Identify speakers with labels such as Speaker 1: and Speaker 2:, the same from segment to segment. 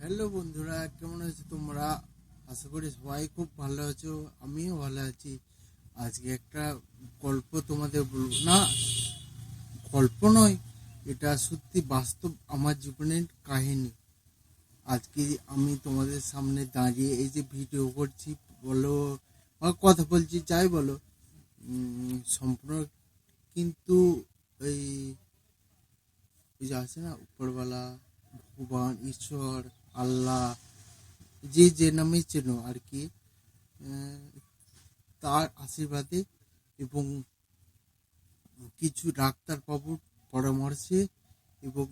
Speaker 1: Hello বন্ধুরা, কেমন আছো তোমরা? আশা করি সবাই খুব ভালো আছো, আমিও ভালো আছি। আজকে একটা গল্প তোমাদের বলব না, গল্প নয়, এটা সত্যি বাস্তব আমার জীবনের কাহিনী। আজকে আমি তোমাদের সামনে দাঁড়িয়ে এই যে ভিডিও করছি, বলো বা কথা বলছি, যাই বলো সম্পূর্ণ কিন্তু এই যে আছে না, উপরওয়ালা, ভগবান, ঈশ্বর আল্লাহ যে যে নামে চেনো আর কি তার আশীর্বাদে এবং কিছু ডাক্তার ডাক্তারবাবুর পরামর্শে এবং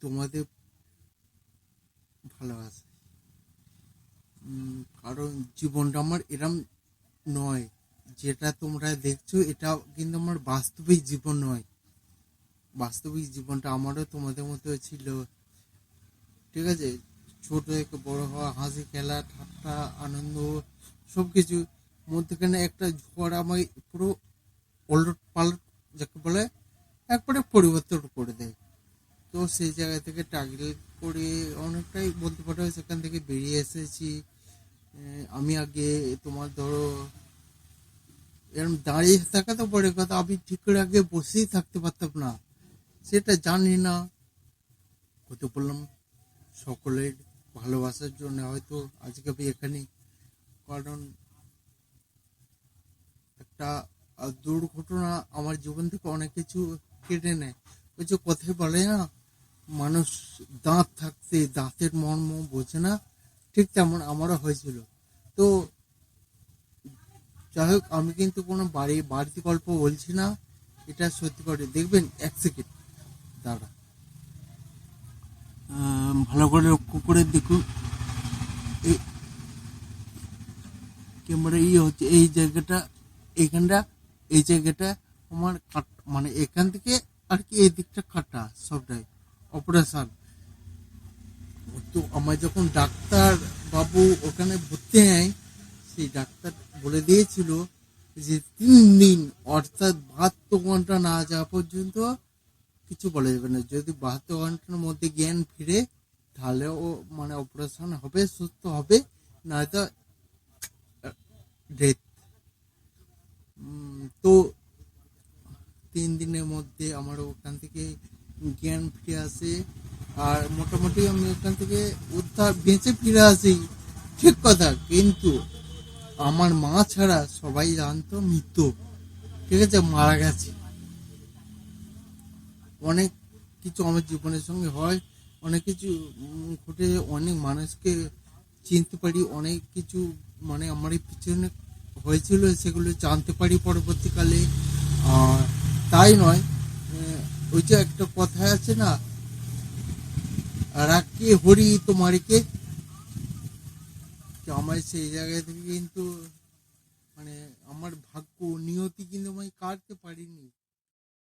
Speaker 1: তোমাদের ভালোবাসে। কারণ জীবনটা আমার এরম নয়, যেটা তোমরা দেখছ, এটা কিন্তু আমার বাস্তবিক জীবন নয়। বাস্তবিক জীবনটা আমারও তোমাদের মতো ছিল। ঠিক আছে? ছোট থেকে বড় হওয়া, হাসি, খেলা, ঠাট্টা, আনন্দ সব কিছু মধ্যখানে একটা ঝড় আমাকে পুরো ওলট পালট যাকে বলে, একবারে পরিবর্তন করে দেয়। তো সেই জায়গা থেকে টাগল করে অনেকটাই বলতে পারো সেখান থেকে বেরিয়ে এসেছি। আমি আগে তোমার ধরো এরকম দাঁড়িয়ে থাকা তো বড় কথা, আমি ঠিক করে আগে বসেই থাকতে পারতাম না। সেটা জানি না। হতে বললাম? সকলের ভালোবাসার জন্য হয়তো আজকে আমি এখানে, কারণ একটা দুর্ঘটনা আমার জীবন থেকে অনেক কিছু কেটে নেয়। ওই যে কথায় বলে না, মানুষ দাঁত থাকতে দাঁতের মর্ম বোঝে না, ঠিক তেমন আমারও হয়েছিল। তো যাই হোক, আমি কিন্তু কোনো বাড়ি, বাড়তি গল্প বলছি না, এটা সত্যি করে। দেখবেন, এক সেকেন্ড দাঁড়া। ভালো করে লক্ষ্য করে দেখুন ক্যামেরা ইয়ে হচ্ছে, এই জায়গাটা, এখানটা, এই জায়গাটা আমার কাট মানে এখান থেকে আর কি এই দিকটা কাটা সবটাই অপারেশন তো আমার যখন ডাক্তার বাবু ওখানে ভর্তি হয় সেই ডাক্তার বলে দিয়েছিল যে তিন দিন, অর্থাৎ বাহাত্তর ঘণ্টা না যাওয়া পর্যন্ত কিছু বলা যাবে না। যদি বাহাত্তর ঘণ্টার মধ্যে জ্ঞান ফিরে তাহলে ও মানে অপারেশন হবে, সুস্থ হবে, নয়তো ডেথ তো তিন দিনের মধ্যে আমার ওখান থেকে জ্ঞান ফিরে আসে। আর মোটামুটি আমি ওখান থেকে উদ্ধার বেঁচে ফিরে আসি। ঠিক কথা, কিন্তু আমার মা ছাড়া সবাই জানতো মৃত্যু। ঠিক আছে, মারা গেছে। অনেক কিছু আমার জীবনের সঙ্গে হয়, অনেক কিছু ঘটে, অনেক মানুষকে চিনতে পারি, অনেক কিছু মানে আমার এই পিছনে হয়েছিল, সেগুলো জানতে পারি পরবর্তীকালে। আর তাই নয় ওই যে একটা কথা আছে না রাখকে হরি তোমারকে। আমার সেই জায়গা থেকে কিন্তু মানে আমার ভাগ্য নিয়তি কিন্তু আমি কাটতে পারিনি।